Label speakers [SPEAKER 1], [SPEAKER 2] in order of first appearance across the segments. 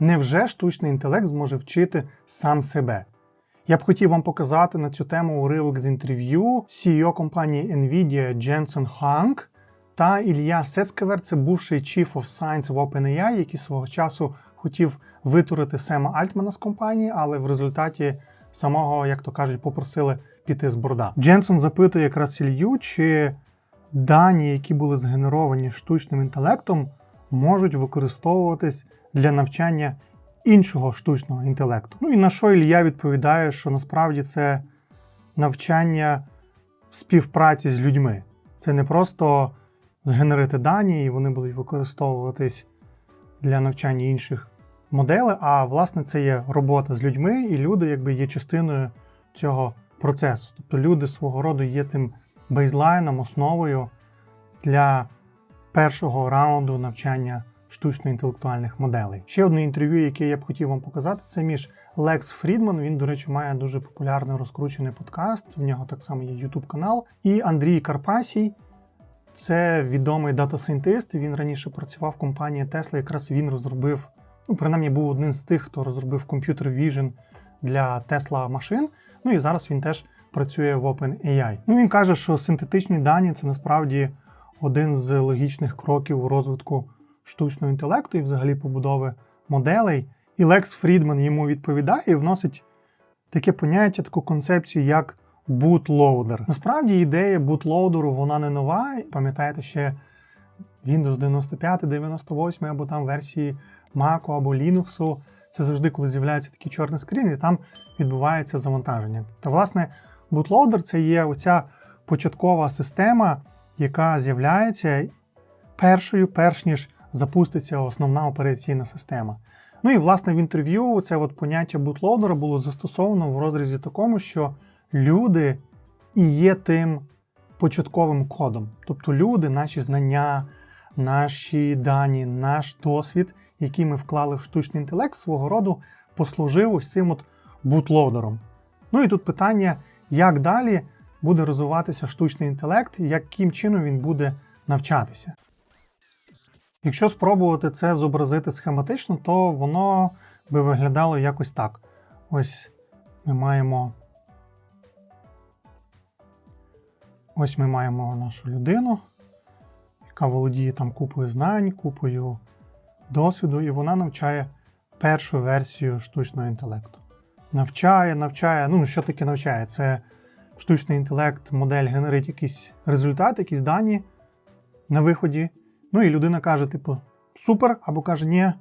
[SPEAKER 1] Невже штучний інтелект зможе вчити сам себе? Я б хотів вам показати на цю тему уривок з інтерв'ю CEO компанії Nvidia Jensen Huang та Ілля Сецкевер, це бувший Chief of Science в OpenAI, який свого часу хотів витурити Сема Альтмана з компанії, але в результаті самого, як то кажуть, попросили піти з борда. Дженсон запитує якраз Ілью, чи дані, які були згенеровані штучним інтелектом, можуть використовуватись для навчання іншого штучного інтелекту. Ну і на що Ілля відповідає, що насправді це навчання в співпраці з людьми. Це не просто згенерити дані, і вони будуть використовуватись для навчання інших моделей, а власне це є робота з людьми, і люди якби є частиною цього процесу. Тобто люди свого роду є тим бейзлайном, основою для першого раунду навчання штучно-інтелектуальних моделей. Ще одне інтерв'ю, яке я б хотів вам показати, це між Лекс Фрідман. Він, до речі, має дуже популярний розкручений подкаст. В нього так само є YouTube канал. І Андрій Карпасій. Це відомий дата-сайентист. Він раніше працював в компанії Tesla. Якраз він розробив, ну принаймні був один з тих, хто розробив Computer Vision для Tesla машин. Ну і зараз він теж працює в OpenAI. Ну він каже, що синтетичні дані це насправді один з логічних кроків у розвитку штучного інтелекту і взагалі побудови моделей. І Лекс Фрідман йому відповідає і вносить таке поняття, таку концепцію, як bootloader. Насправді ідея bootloader, вона не нова. Пам'ятаєте, ще Windows 95, 98 або там версії Mac або Linux. Це завжди, коли з'являється такий чорний скрін, і там відбувається завантаження. Та, власне, bootloader це є оця початкова система, яка з'являється першою, перш ніж запуститься основна операційна система. Ну і власне в інтерв'ю це от поняття бутлоудера було застосовано в розрізі такому, що люди і є тим початковим кодом. Тобто люди, наші знання, наші дані, наш досвід, який ми вклали в штучний інтелект, свого роду послужив ось цим от бутлоудером. Ну і тут питання, як далі буде розвиватися штучний інтелект, яким чином він буде навчатися. Якщо спробувати це зобразити схематично, то воно би виглядало якось так. Ось ми маємо. Ось ми маємо нашу людину, яка володіє там купою знань, купою досвіду, і вона навчає першу версію штучного інтелекту. Навчає, навчає. Ну, що таке навчає? Це штучний інтелект, модель генерить якийсь результат, якісь дані на виході. Ну і людина каже, типу, супер, або каже, ні,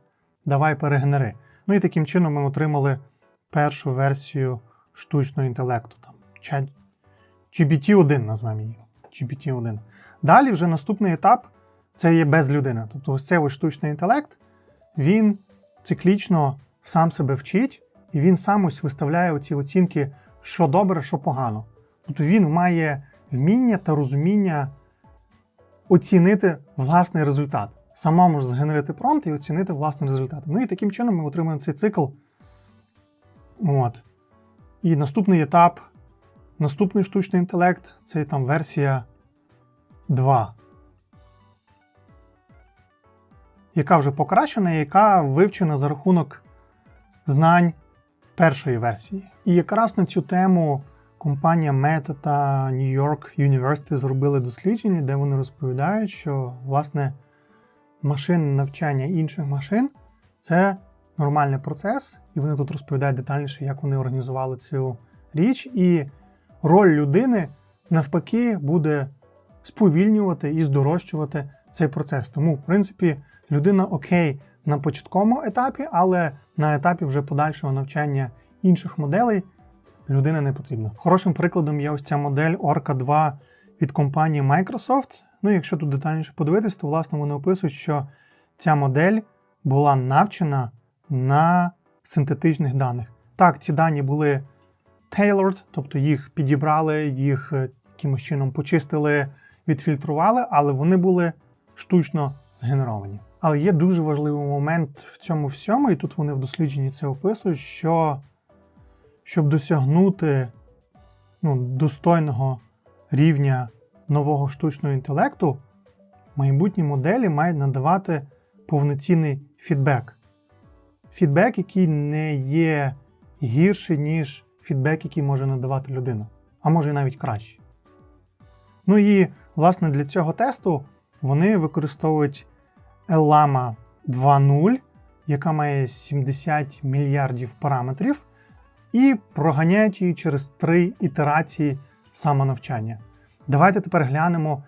[SPEAKER 1] давай перегенери. Ну і таким чином ми отримали першу версію штучного інтелекту. Там, GPT-1 назвемо її. GPT-1. Далі вже наступний етап це є без людини. Тобто ось цей ось штучний інтелект, він циклічно сам себе вчить, і він сам ось виставляє оці оцінки, що добре, що погано. Тобто він має вміння та розуміння оцінити власний результат. Сама може згенерити промпт і оцінити власний результат. Ну і таким чином ми отримуємо цей цикл. От. І наступний етап, наступний штучний інтелект це там версія 2. Яка вже покращена, яка вивчена за рахунок знань першої версії. І якраз на цю тему компанія Meta та New York University зробили дослідження, де вони розповідають, що власне машинне навчання інших машин це нормальний процес, і вони тут розповідають детальніше, як вони організували цю річ, і роль людини навпаки буде сповільнювати і здорожчувати цей процес. Тому, в принципі, людина окей на початковому етапі, але на етапі вже подальшого навчання інших моделей людина не потрібна. Хорошим прикладом є ось ця модель Orca 2 від компанії Microsoft. Ну, якщо тут детальніше подивитись, то власне вони описують, що ця модель була навчена на синтетичних даних. Так, ці дані були tailored, тобто їх підібрали, їх е, якимось чином почистили, відфільтрували, але вони були штучно згенеровані. Але є дуже важливий момент в цьому всьому, і тут вони в дослідженні це описують, що щоб досягнути ну, достойного рівня нового штучного інтелекту, майбутні моделі мають надавати повноцінний фідбек. фідбек, який не є гірший, ніж фідбек, який може надавати людина, а може і навіть краще. Ну і, власне, для цього тесту вони використовують Llama 2.0, яка має 70 мільярдів параметрів, і проганяють її через три ітерації самонавчання. Давайте тепер глянемо,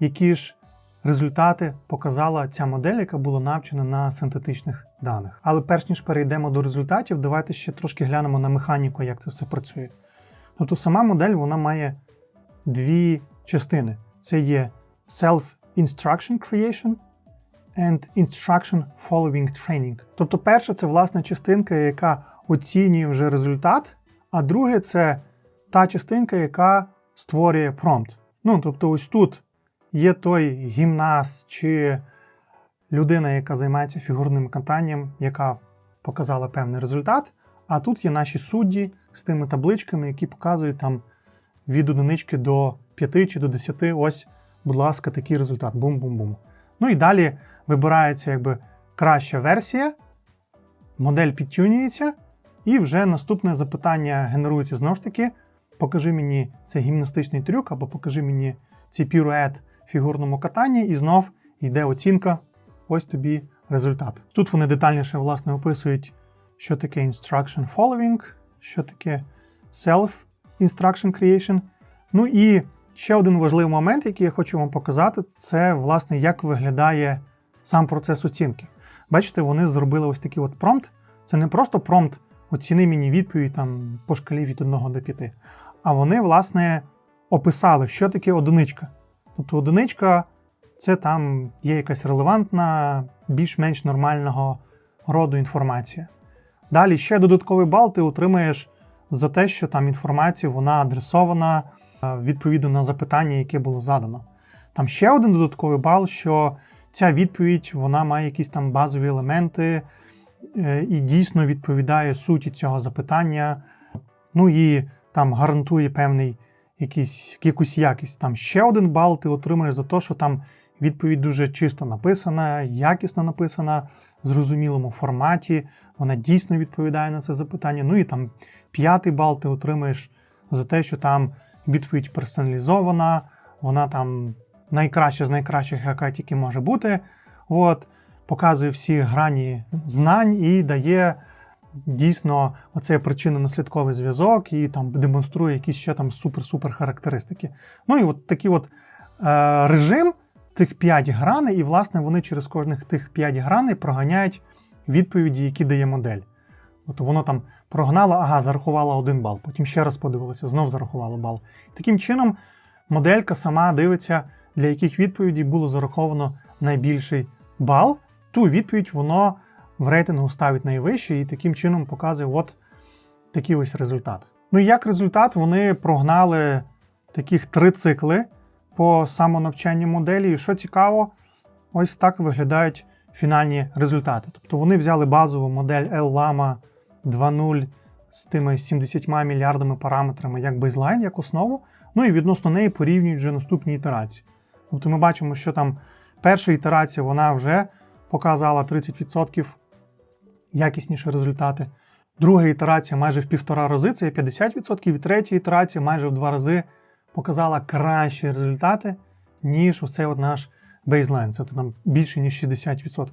[SPEAKER 1] які ж результати показала ця модель, яка була навчена на синтетичних даних. Але перш ніж перейдемо до результатів, давайте ще трошки глянемо на механіку, як це все працює. Тобто сама модель вона має дві частини: це є Self-Instruction Creation and Instruction Following Training. Тобто, перша це власна частинка, яка оцінює вже результат, а друге це та частинка, яка створює промпт. Ну, тобто, ось тут є той гімнаст чи людина, яка займається фігурним катанням, яка показала певний результат. А тут є наші судді з тими табличками, які показують там від одинички до 5 чи до 10. Ось, будь ласка, такий результат. Бум-бум-бум. Ну і далі вибирається якби краща версія, модель підтюнюється, і вже наступне запитання генерується знову ж таки. Покажи мені цей гімнастичний трюк, або покажи мені цей пірует в фігурному катанні, і знов йде оцінка. Ось тобі результат. Тут вони детальніше власне описують, що таке instruction following, що таке self-instruction creation. Ну і ще один важливий момент, який я хочу вам показати, це власне як виглядає сам процес оцінки. Бачите, вони зробили ось такий от промпт. Це не просто промпт, оціни мені відповідь там по шкалі від 1 до 5. А вони, власне, описали, що таке одиничка. Тобто одиничка це там є якась релевантна, більш-менш нормального роду інформація. Далі ще додатковий бал ти отримаєш за те, що там інформація вона адресована е, відповідно на запитання, яке було задано. Там ще один додатковий бал, що ця відповідь вона має якісь там базові елементи і дійсно відповідає суті цього запитання. Ну і там гарантує певний якийсь, якусь якість. Там ще один бал ти отримаєш за те, що там відповідь дуже чисто написана, якісно написана, в зрозумілому форматі. Вона дійсно відповідає на це запитання. Ну і там п'ятий бал ти отримаєш за те, що там відповідь персоналізована, вона там найкраща з найкращих, яка тільки може бути. От, Показує всі грані знань і дає дійсно оцей причинно-наслідковий зв'язок і там демонструє якісь ще там супер-супер характеристики. Ну і от такий от е, режим цих 5 граней, і, власне, вони через кожних тих 5 граней проганяють відповіді, які дає модель. Тобто воно там прогнало, ага, зарахувало один бал, потім ще раз подивилося, знов зарахувало бал. Таким чином, моделька сама дивиться, для яких відповідей було зараховано найбільший бал. Ту відповідь воно в рейтингу ставить найвище і таким чином показує от такий ось результат. Ну і як результат, вони прогнали таких три цикли по самонавчанню моделі. І що цікаво, ось так виглядають фінальні результати. Тобто вони взяли базову модель L-Lama 2.0 з тими 70 мільярдами параметрами як бейзлайн, як основу, ну і відносно неї порівнюють вже наступні ітерації. Тобто ми бачимо, що там перша ітерація вона вже показала 30% якісніші результати. Друга ітерація майже в півтора рази, це 50%, і третя ітерація майже в два рази показала кращі результати, ніж оцей от наш бейзлайн. Це там більше, ніж 60%.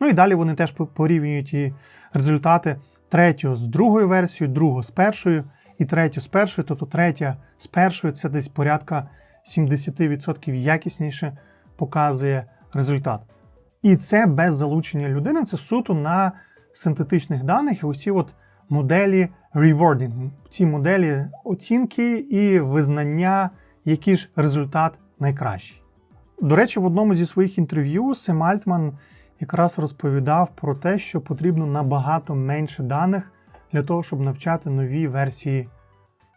[SPEAKER 1] Ну і далі вони теж порівнюють і результати третього з другою версією, другого з першою, і третю з першою, тобто третя з першою це десь порядка 70% якісніше показує результат. І це без залучення людини, це суто на синтетичних даних і усі от моделі rewarding, ці моделі оцінки і визнання, який ж результат найкращий. До речі, в одному зі своїх інтерв'ю Сем Альтман якраз розповідав про те, що потрібно набагато менше даних для того, щоб навчати нові версії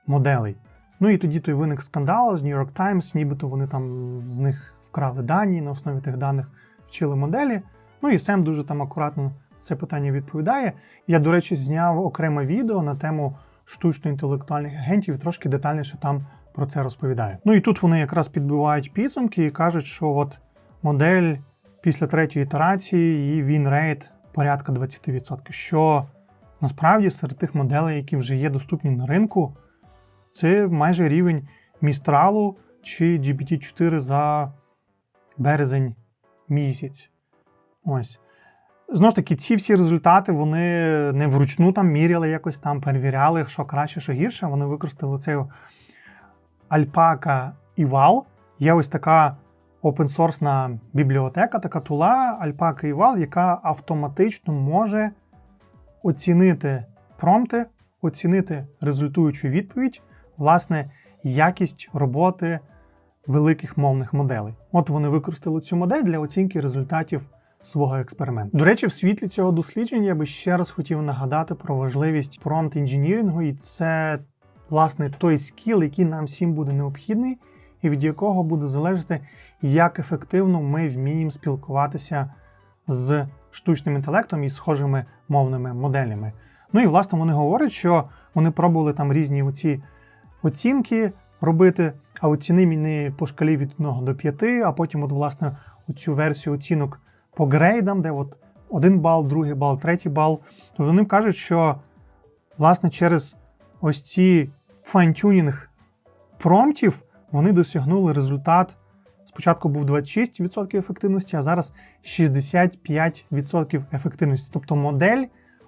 [SPEAKER 1] моделей. Ну і тоді той виник скандал з New York Times, нібито вони там з них вкрали дані, на основі тих даних вчили моделі. Ну і Сем дуже там акуратно це питання відповідає. Я, до речі, зняв окреме відео на тему штучно-інтелектуальних агентів і трошки детальніше там про це розповідаю. Ну і тут вони якраз підбивають підсумки і кажуть, що от модель після третьої ітерації її він рейт порядка 20%. Що насправді серед тих моделей, які вже є доступні на ринку, це майже рівень Містралу чи GPT-4 за березень місяць. Ось. Знову ж таки, ці всі результати вони не вручну там міряли, якось там перевіряли, що краще, що гірше. Вони використали цей Alpaca Eval. Є ось така опенсорсна бібліотека, така тула Alpaca Eval, яка автоматично може оцінити промпти, оцінити результуючу відповідь, власне, якість роботи великих мовних моделей. От вони використали цю модель для оцінки результатів свого експерименту. До речі, в світлі цього дослідження я би ще раз хотів нагадати про важливість промпт інженірінгу, і це власне той скіл, який нам всім буде необхідний, і від якого буде залежати, як ефективно ми вміємо спілкуватися з штучним інтелектом і схожими мовними моделями. Ну і власне вони говорять, що вони пробували там різні оці оцінки робити, а оціни не по шкалі від 1 до 5, а потім, от, власне, цю версію оцінок по грейдам, де от один бал, другий бал, третій бал. Тобто вони кажуть, що власне через ось ці файнтюнінг промптів вони досягнули результат. Спочатку був 26% ефективності, а зараз 65% ефективності. Тобто модель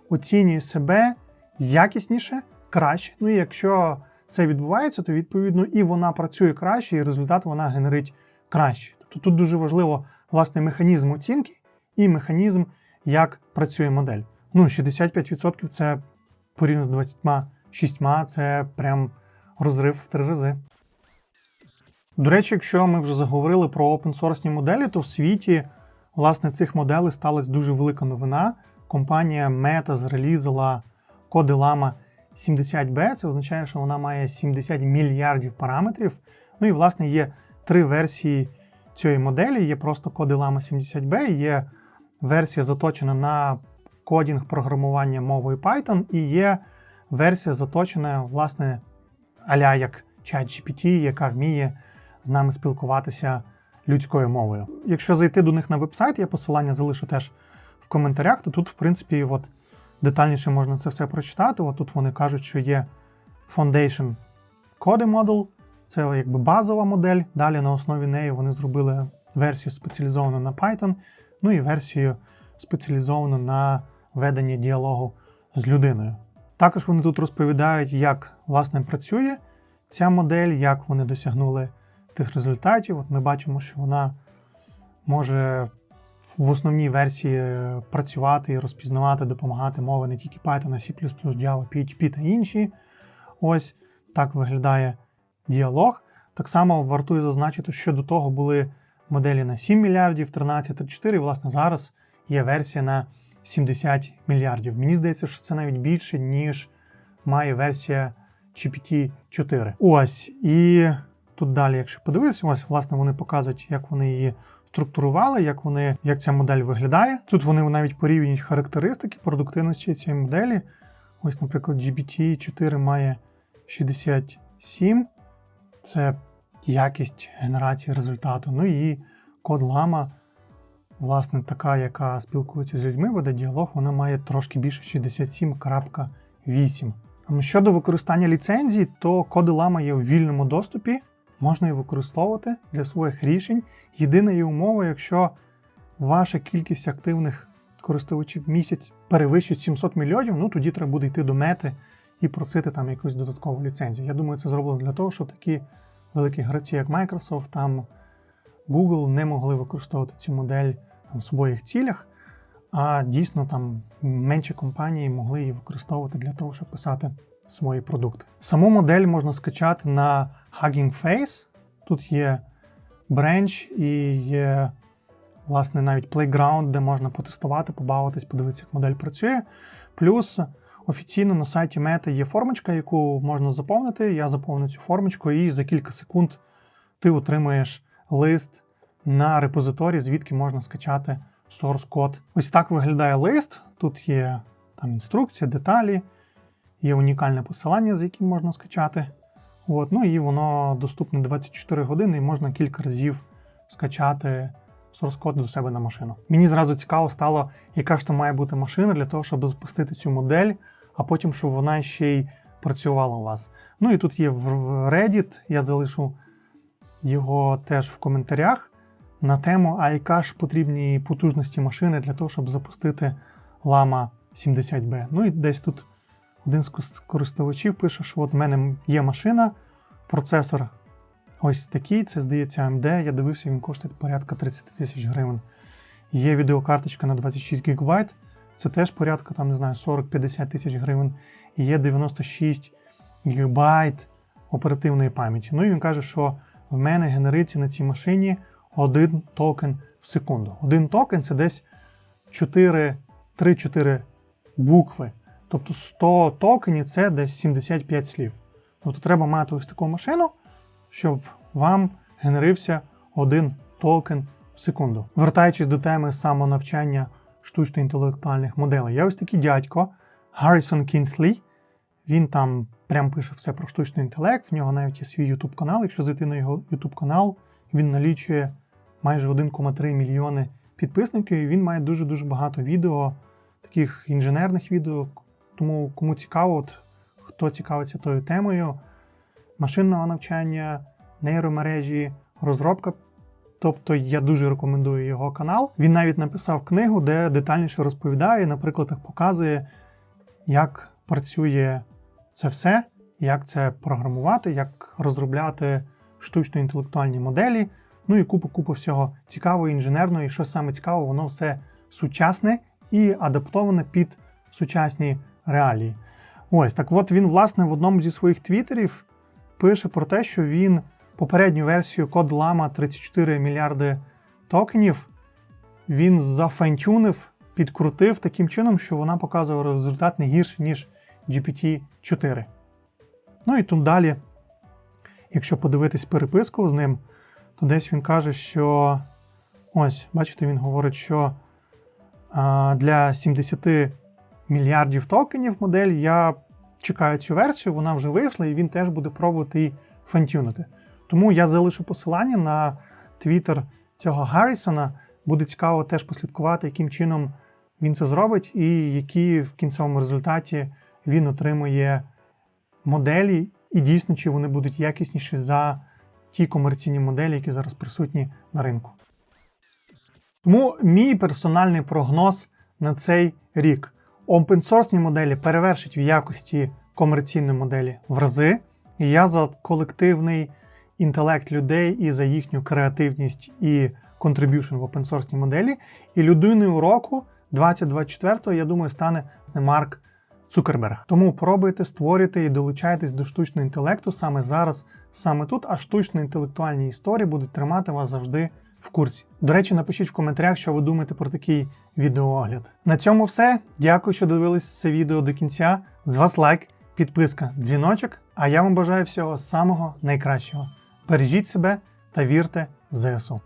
[SPEAKER 1] оцінює себе якісніше, краще. Ну і якщо це відбувається, то відповідно і вона працює краще, і результат вона генерить краще. Тобто тут дуже важливо власне механізм оцінки і механізм, як працює модель. Ну, 65% це порівняно з 26, це прям розрив в три рази. До речі, якщо ми вже заговорили про опенсорсні моделі, то в світі власне цих моделей сталася дуже велика новина. Компанія Meta зрелізила коди Lama 70B. Це означає, що вона має 70 мільярдів параметрів. Ну і власне є три версії цієї моделі. Є просто коди Lama 70B, є версія заточена на кодінг програмування мовою Python, і є версія заточена, власне, аля як ChatGPT, яка вміє з нами спілкуватися людською мовою. Якщо зайти до них на вебсайт, я посилання залишу теж в коментарях, то тут, в принципі, от детальніше можна це все прочитати. От тут вони кажуть, що є Foundation Code Model, це якби базова модель. Далі на основі неї вони зробили версію спеціалізовану на Python, ну і версію спеціалізовану на ведення діалогу з людиною. Також вони тут розповідають, як власне працює ця модель, як вони досягнули тих результатів. От Ми бачимо, що вона може в основній версії працювати і розпізнавати, допомагати мови не тільки Python, C++, Java, PHP та інші. Ось так виглядає діалог. Так само вартує зазначити, що до того були моделі на 7 мільярдів, 13 та 4, і власне зараз є версія на 70 мільярдів. Мені здається, що це навіть більше, ніж має версія GPT-4. Ось. І тут далі, якщо подивитися, ось, власне, вони показують, як вони її структурували, як вони, як ця модель виглядає. Тут вони навіть порівнюють характеристики продуктивності цієї моделі. Ось, наприклад, GPT-4 має 67. Це якість генерації результату. Ну і код Lama, власне, така, яка спілкується з людьми, веде діалог, вона має трошки більше 67.8. Щодо використання ліцензій, то коди Lama є в вільному доступі, можна її використовувати для своїх рішень. Єдина є умова, якщо ваша кількість активних користувачів в місяць перевищить 700 мільйонів, ну тоді треба буде йти до мети і просити там якусь додаткову ліцензію. Я думаю, це зроблено для того, щоб такі великі гравці, як Microsoft, там Google не могли використовувати цю модель там, в своїх цілях, а дійсно там менші компанії могли її використовувати для того, щоб писати свої продукти. Саму модель можна скачати на Hugging Face. Тут є бренч і є, власне, навіть Playground, де можна потестувати, побавитись, подивитися, як модель працює. Плюс офіційно на сайті Meta є формочка, яку можна заповнити. Я заповню цю формочку, і за кілька секунд ти отримаєш лист на репозиторі, звідки можна скачати source код. Ось так виглядає лист. Тут є там інструкція, деталі, є унікальне посилання, з яким можна скачати. От, Ну і воно доступне 24 години і можна кілька разів скачати source код до себе на машину. Мені зразу цікаво стало, яка ж то має бути машина для того, щоб запустити цю модель, а потім, щоб вона ще й працювала у вас. Ну і тут є в Reddit, я залишу його теж в коментарях на тему, а яка ж потрібні потужності машини для того, щоб запустити Lama 70B. Ну і десь тут один з користувачів пише, що от в мене є машина, процесор ось такий, це здається AMD. Я дивився, він коштує порядка 30 тисяч гривень. Є відеокарточка на 26 ГБ, це теж порядка, там, не знаю, 40-50 тисяч гривень. Є 96 ГБ оперативної пам'яті. Ну і він каже, що в мене генериться на цій машині один токен в секунду. Один токен це десь 4, 3-4 букви. Тобто 100 токенів це десь 75 слів. Тобто треба мати ось таку машину, щоб вам генерився один токен в секунду. Вертаючись до теми самонавчання штучно-інтелектуальних моделей, я ось такий дядько Гаррісон Кінслі. Він там прям пише все про штучний інтелект. В нього навіть є свій YouTube канал. Якщо зайти на його YouTube канал, він налічує майже 1,3 мільйони підписників. і Він має дуже-дуже багато відео, таких інженерних відео. Тому кому цікаво, от, хто цікавиться тою темою, машинного навчання, нейромережі, розробка. Тобто я дуже рекомендую його канал. Він навіть написав книгу, де детальніше розповідає, наприклад, показує, як працює це все, як це програмувати, як розробляти штучно-інтелектуальні моделі. Ну і купу-купу всього цікавого, інженерного, і що саме цікаво, воно все сучасне і адаптоване під сучасні реалії. Ось так от він, власне, в одному зі своїх твіттерів пише про те, що він попередню версію код Lama 34 мільярди токенів він зафайнтюнив, підкрутив таким чином, що вона показувала результат не гірше, ніж GPT-4. Ну і тут далі, якщо подивитись переписку з ним, то десь він каже, що ось, бачите, він говорить, що для 70 мільярдів токенів модель я чекаю цю версію, вона вже вийшла, і він теж буде пробувати її фантюнити. Тому я залишу посилання на твіттер цього Гаррісона. Буде цікаво теж послідкувати, яким чином він це зробить, і які в кінцевому результаті він отримує моделі, і дійсно, чи вони будуть якісніші за ті комерційні моделі, які зараз присутні на ринку. Тому мій персональний прогноз на цей рік. Опенсорсні моделі перевершать в якості комерційної моделі в рази. Я за колективний інтелект людей і за їхню креативність і контриб'юшн в опенсорсній моделі. І людиною року 2024, я думаю, стане Марк Цукерберг. Тому пробуйте, створюйте і долучайтесь до штучного інтелекту саме зараз, саме тут, а штучно-інтелектуальні історії будуть тримати вас завжди в курсі. До речі, напишіть в коментарях, що ви думаєте про такий відеоогляд. На цьому все. Дякую, що дивились це відео до кінця. З вас лайк, підписка, дзвіночок. А я вам бажаю всього самого найкращого. Бережіть себе та вірте в ЗСУ.